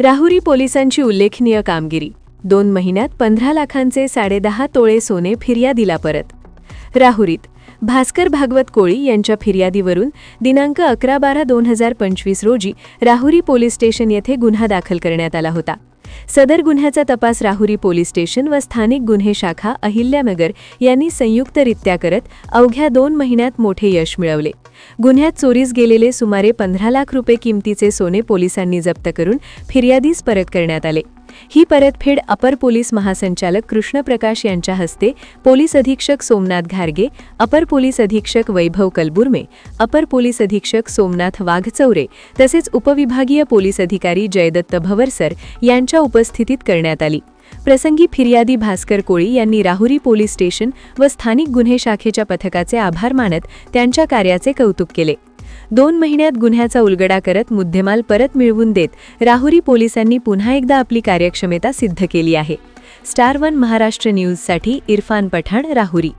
राहुरी पोलिसांची उल्लेखनीय कामगिरी. दोन महिन्यात पंधरा लाखांचे साडेदहा तोळे सोने फिर्यादीला परत. राहुरीत भास्कर भागवत कोळी यांच्या फिर्यादीवरून दिनांक अकरा बारा दोन हजार पंचवीस रोजी राहुरी पोलीस स्टेशन येथे गुन्हा दाखल करण्यात आला होता. सदर गुन्ह्याचा तपास राहुरी पोलीस स्टेशन व स्थानिक गुन्हे शाखा अहिल्यानगर यांनी संयुक्तरित्या करत अवघ्या दोन महिन्यात मोठे यश मिळवले. गुन्ह्यात चोरीस गेलेले सुमारे पंधरा लाख रुपये किमतीचे सोने पोलिसांनी जप्त करून फिर्यादीस परत करण्यात आले. ही परतफेड अपर पोलीस महासंचालक कृष्णप्रकाश यांच्या हस्ते पोलीस अधीक्षक सोमनाथ घारगे अपर पोलीस अधीक्षक वैभव कलबुर्मे अपर पोलीस अधीक्षक सोमनाथ वाघचौरे तसेच उपविभागीय पोलीस अधिकारी जयदत्त भवरसर यांच्या उपस्थितीत करण्यात आली. प्रसंगी फिर्यादी भास्कर कोळी यांनी राहुरी पोलीस स्टेशन व स्थानिक गुन्हे शाखेच्या पथकाचे आभार मानत त्यांच्या कार्याचे कौतुक केले. दोन महिन्यात गुन्ह्याचा उलगडा करत मुद्देमाल परत मिळवून देत राहुरी पोलिसांनी पुन्हा एकदा आपली कार्यक्षमता सिद्ध केली आहे. स्टार वन महाराष्ट्र न्यूजसाठी इरफान पठाण राहुरी.